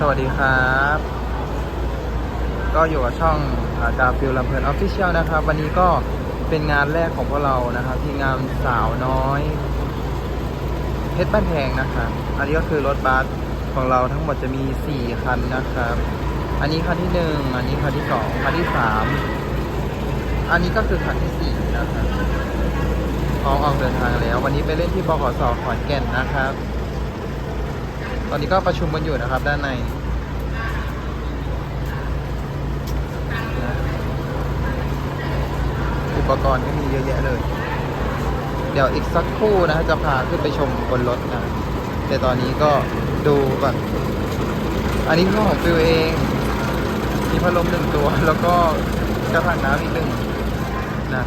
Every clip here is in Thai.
สวัสดีครับ ก็อยู่กับช่องกาฟิลลำเพลินออฟฟิเชียลนะครับ วันนี้ก็เป็นงานแรกของพวกเรานะครับ ที่งานสาวน้อยเพชรบ้านแพงนะครับอันนี้ก็คือรถบัสของเราทั้งหมดจะมี 4 คันนะครับ อันนี้คันที่ 1 อันนี้คันที่ 2 คันที่ 3 อันนี้ก็คือคันที่ 4 นะครับพร้อมออกเดินทางแล้ว วันนี้ไปเล่นที่บขสขอนแก่นนะครับ ตอนนี้ก็ประชุมกันอยู่นะครับด้านในอุปกรณ์ก็มีเยอะแยะเลย เดี๋ยวอีกสักครู่นะจะพาขึ้นไปชมบนรถนะ แต่ตอนนี้ก็ดูก่อนอันนี้คือของฟิวเอง มีพัดลมหนึ่งตัว แล้วก็กระถางน้ำอีกหนึ่งนะ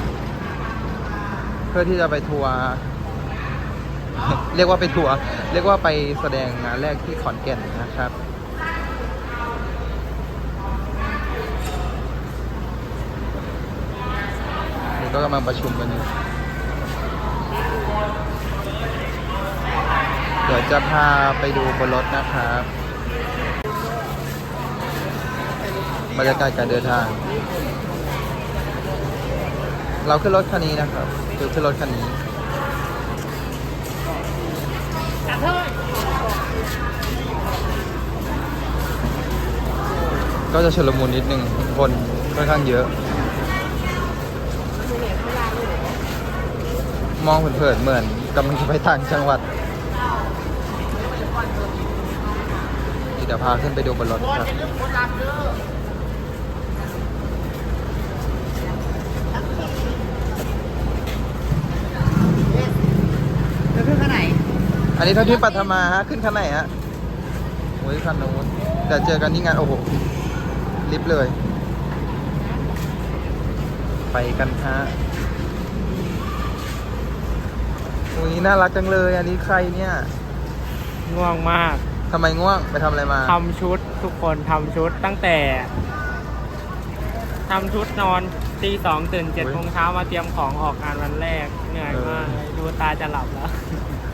เพื่อที่จะไปทัวร์ เรียกว่าไปทัวร์เรียกว่าไปแสดงงานแรกที่ขอนแก่นนะครับนี่ก็กำลังประชุมกันอยู่เดี๋ยวจะพาไปดูบนรถนะครับบรรยากาศการเดินทาง เราขึ้นรถคันนี้นะครับคือขึ้นรถคันนี้ ก็จะชลมุนนิดนึงคนค่อนข้างเยอะ มองเผินๆเหมือนกำลังจะไปต่างจังหวัดเดี๋ยวพาขึ้นไปดูบนรถครับจะขึ้นข้างไหน อันนี้เท่าที่ปัทมาฮะ ขึ้นคันไหนฮะโอ้ยคันนู้นเดี๋ยวเจอกันที่งาน โอ้โห ลิฟต์เลย ไปกันฮะอุ้ยน่ารักจังเลย อันนี้ใครเนี่ยง่วงมากทำไมง่วงไปทำอะไรมาทำชุดทุกคนทำชุดตั้งแต่ทำชุดนอนตีสองตื่นเจ็ดโอ้ยโมงเช้ามาเตรียมของออกงานวันแรกเหนื่อยมากเออดูตาจะหลับแล้ว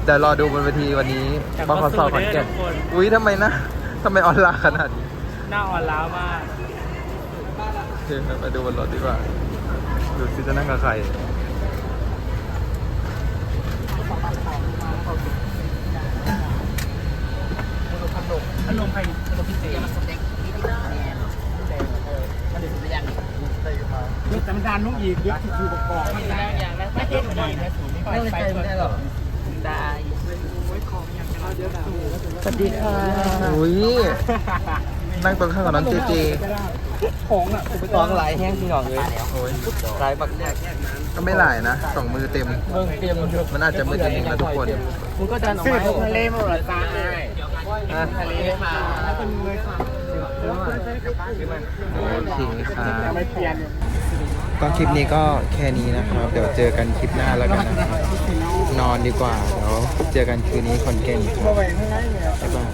เดี๋ยวรอดูบนเวทีวันนี้แต่บก็ขสสู้ขอนแก่นได้ทุกคนอุ้ยทำไมนะทำไมออนไลน์ขนาดนี้ หน้าอ่อนล้ามากโอเคไปดูบนรถดีกว่า ดูซิจะนั่งกับใครพัดลมใครพัดลมพิเศษมาสเต็กนี่ที่แนนมันเดือดไปยังนี่จำดานลูกอีกยึดคือประกอบไม่ได้อย่างแล้วไม่เห็นไม่ไปไม่ได้หรอได้สวัสดีค่ะอุ้ย นั่งตรงข้างกับน้องเจเจของอะกองหลายแห้งพี่น้องเลยโอ้ยหลายบักแยกก็ไม่หลายนะสองมือเต็มเบิ่งเตรียมมันอาจจะมือจะนิดนะทุกคนมึงก็ดันออกมาทะเลมาหรอจ้าทะเลค่ะแล้วเป็นมือค่ะโอเคครับไม่เปลี่ยนก็คลิปนี้ก็แค่นี้นะครับ เดี๋ยวเจอกันคลิปหน้าแล้วกันนะครับนอนดีกว่าเดี๋ยวเจอกันคืนนี้คอนเกนครับบ๊ายบาย